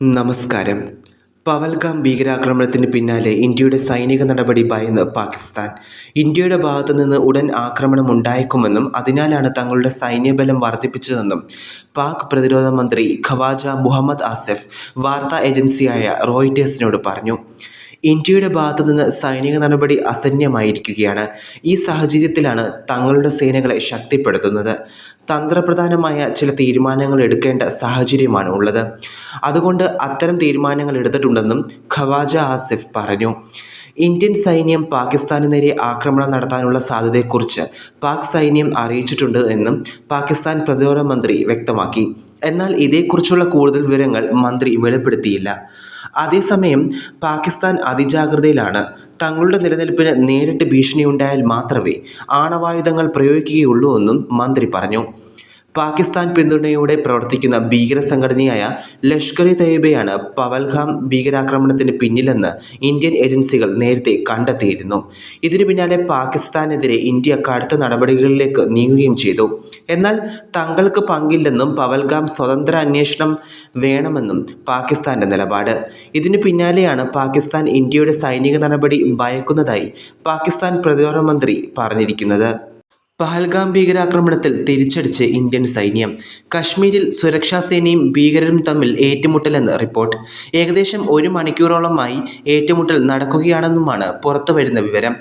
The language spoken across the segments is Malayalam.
നമസ്കാരം. പവൽഗാം ഭീകരാക്രമണത്തിന് പിന്നാലെ ഇന്ത്യയുടെ സൈനിക നടപടി ഭയന്ന് പാകിസ്ഥാൻ. ഇന്ത്യയുടെ ഭാഗത്തു നിന്ന് ഉടൻ ആക്രമണം ഉണ്ടായേക്കുമെന്നും അതിനാലാണ് തങ്ങളുടെ സൈന്യബലം വർദ്ധിപ്പിച്ചതെന്നും പാക് പ്രതിരോധ മന്ത്രി ഖവാജ മുഹമ്മദ് ആസിഫ് വാർത്താ ഏജൻസിയായ റോയിറ്റേഴ്സിനോട് പറഞ്ഞു. ഇന്ത്യയുടെ ഭാഗത്തു നിന്ന് സൈനിക നടപടി അസന്യമായിരിക്കുകയാണ്. ഈ സാഹചര്യത്തിലാണ് തങ്ങളുടെ സേനകളെ ശക്തിപ്പെടുത്തുന്നത്. തന്ത്രപ്രധാനമായ ചില തീരുമാനങ്ങൾ എടുക്കേണ്ട സാഹചര്യമാണ് ഉള്ളത്. അതുകൊണ്ട് അത്തരം തീരുമാനങ്ങൾ എടുത്തിട്ടുണ്ടെന്നും ഖവാജ ആസിഫ് പറഞ്ഞു. ഇന്ത്യൻ സൈന്യം പാകിസ്ഥാന് നേരെ ആക്രമണം നടത്താനുള്ള സാധ്യതയെക്കുറിച്ച് പാക് സൈന്യം അറിയിച്ചിട്ടുണ്ട് എന്നും പാകിസ്ഥാൻ പ്രതിരോധ മന്ത്രി വ്യക്തമാക്കി. എന്നാൽ ഇതേക്കുറിച്ചുള്ള കൂടുതൽ വിവരങ്ങൾ മന്ത്രി വെളിപ്പെടുത്തിയില്ല. അതേസമയം പാകിസ്ഥാൻ അതിജാഗ്രതയിലാണ്. തങ്ങളുടെ നിലനിൽപ്പിന് നേരിട്ട് ഭീഷണിയുണ്ടായാൽ മാത്രമേ ആണവായുധങ്ങൾ പ്രയോഗിക്കുകയുള്ളൂ എന്നും മന്ത്രി പറഞ്ഞു. പാകിസ്ഥാൻ പിന്തുണയോടെ പ്രവർത്തിക്കുന്ന ഭീകര സംഘടനയായ ലഷ്കർ ഇ തയ്യബയാണ് പവൽഗാം ഭീകരാക്രമണത്തിന് പിന്നിലെന്ന് ഇന്ത്യൻ ഏജൻസികൾ നേരത്തെ കണ്ടെത്തിയിരുന്നു. ഇതിനു പിന്നാലെ പാകിസ്ഥാനെതിരെ ഇന്ത്യ കടുത്ത നടപടികളിലേക്ക് നീങ്ങുകയും ചെയ്തു. എന്നാൽ തങ്ങൾക്ക് പങ്കില്ലെന്നും പവൽഗാം സ്വതന്ത്ര അന്വേഷണം വേണമെന്നും പാകിസ്ഥാന്റെ നിലപാട്. ഇതിനു പിന്നാലെയാണ് പാകിസ്ഥാൻ ഇന്ത്യയുടെ സൈനിക നടപടി ഭയക്കുന്നതായി പാകിസ്ഥാൻ പ്രതിരോധ മന്ത്രി പറഞ്ഞിരിക്കുന്നത്. പഹൽഗാം ഭീകരാക്രമണത്തിൽ തിരിച്ചടിച്ച് ഇന്ത്യൻ സൈന്യം. കശ്മീരിൽ സുരക്ഷാ സേനയും ഭീകരരും തമ്മിൽ ഏറ്റുമുട്ടലെന്ന് റിപ്പോർട്ട്. ഏകദേശം ഒരു മണിക്കൂറോളമായി ഏറ്റുമുട്ടൽ നടക്കുകയാണെന്നുമാണ് പുറത്തുവരുന്ന വിവരം.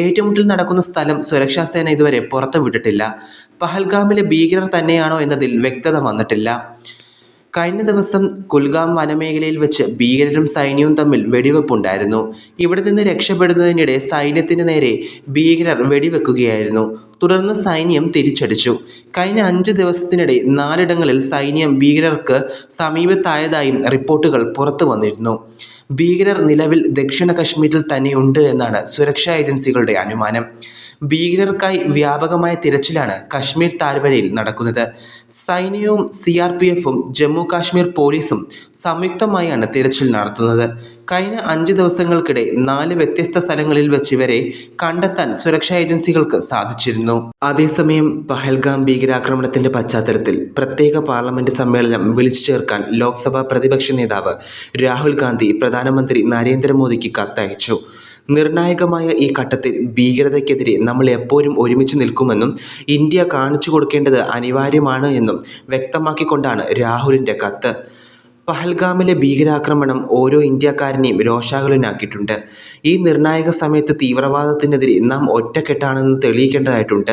ഏറ്റുമുട്ടൽ നടക്കുന്ന സ്ഥലം സുരക്ഷാ സേന ഇതുവരെ പുറത്തുവിട്ടിട്ടില്ല. പഹൽഗാമിലെ ഭീകരർ തന്നെയാണോ എന്നതിൽ വ്യക്തത വന്നിട്ടില്ല. കഴിഞ്ഞ ദിവസം കുൽഗാം വനമേഖലയിൽ വെച്ച് ഭീകരരും സൈന്യവും തമ്മിൽ വെടിവെപ്പുണ്ടായിരുന്നു. ഇവിടെ നിന്ന് രക്ഷപ്പെടുന്നതിനിടെ സൈന്യത്തിന് നേരെ ഭീകരർ വെടിവെക്കുകയായിരുന്നു. തുടർന്ന് സൈന്യം തിരിച്ചടിച്ചു. കഴിഞ്ഞ അഞ്ച് ദിവസത്തിനിടെ നാലിടങ്ങളിൽ സൈന്യം ഭീകരർക്ക് സമീപത്തായതായും റിപ്പോർട്ടുകൾ പുറത്തു വന്നിരുന്നു. ഭീകരർ നിലവിൽ ദക്ഷിണ കശ്മീരിൽ തന്നെയുണ്ട് എന്നാണ് സുരക്ഷാ ഏജൻസികളുടെ അനുമാനം. ഭീകരർക്കായി വ്യാപകമായ തിരച്ചിലാണ് കശ്മീർ താഴ്വരയിൽ നടക്കുന്നത്. സൈന്യവും സി ആർ പി എഫും ജമ്മു കാശ്മീർ പോലീസും സംയുക്തമായാണ് തിരച്ചിൽ നടത്തുന്നത്. കഴിഞ്ഞ അഞ്ച് ദിവസങ്ങൾക്കിടെ നാല് വ്യത്യസ്ത സ്ഥലങ്ങളിൽ വെച്ച് ഇവരെ കണ്ടെത്താൻ സുരക്ഷാ ഏജൻസികൾക്ക് സാധിച്ചിരുന്നു. അതേസമയം പഹൽഗാം ഭീകരാക്രമണത്തിന്റെ പശ്ചാത്തലത്തിൽ പ്രത്യേക പാർലമെന്റ് സമ്മേളനം വിളിച്ചു ചേർക്കാൻ ലോക്സഭാ പ്രതിപക്ഷ നേതാവ് രാഹുൽ ഗാന്ധി പ്രധാനമന്ത്രി നരേന്ദ്രമോദിക്ക് കത്തയച്ചു. നിർണായകമായ ഈ ഘട്ടത്തിൽ ഭീകരതയ്ക്കെതിരെ നമ്മൾ എപ്പോഴും ഒരുമിച്ച് നിൽക്കുമെന്നും ഇന്ത്യ കാണിച്ചു കൊടുക്കേണ്ടത് അനിവാര്യമാണ് എന്നും വ്യക്തമാക്കിക്കൊണ്ടാണ് രാഹുലിന്റെ കത്ത്. പഹൽഗാമിലെ ഭീകരാക്രമണം ഓരോ ഇന്ത്യക്കാരനെയും രോഷാകുലനാക്കിയിട്ടുണ്ട്. ഈ നിർണായക സമയത്ത് തീവ്രവാദത്തിനെതിരെ നാം ഒറ്റക്കെട്ടാണെന്ന് തെളിയിക്കേണ്ടതായിട്ടുണ്ട്.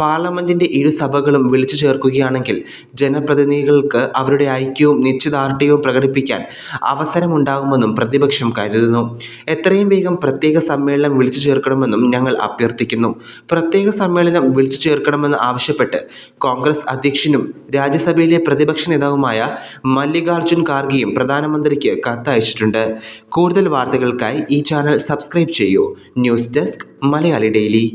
പാർലമെന്റിന്റെ ഇരു സഭകളും വിളിച്ചു ചേർക്കുകയാണെങ്കിൽ ജനപ്രതിനിധികൾക്ക് അവരുടെ ഐക്യവും നിശ്ചയദാർഢ്യവും പ്രകടിപ്പിക്കാൻ അവസരമുണ്ടാകുമെന്നും പ്രതിപക്ഷം കരുതുന്നു. എത്രയും വേഗം പ്രത്യേക സമ്മേളനം വിളിച്ചു ചേർക്കണമെന്നും ഞങ്ങൾ അഭ്യർത്ഥിക്കുന്നു. പ്രത്യേക സമ്മേളനം വിളിച്ചു ചേർക്കണമെന്ന് ആവശ്യപ്പെട്ട് കോൺഗ്രസ് അധ്യക്ഷനും രാജ്യസഭയിലെ പ്രതിപക്ഷ നേതാവുമായ മല്ലികാർജുൻ ഖാർഗെയും പ്രധാനമന്ത്രിക്ക് കത്തയച്ചിട്ടുണ്ട്. കൂടുതൽ വാർത്തകൾക്കായി ഈ ചാനൽ സബ്സ്ക്രൈബ് ചെയ്യൂ. News desk Malayali daily.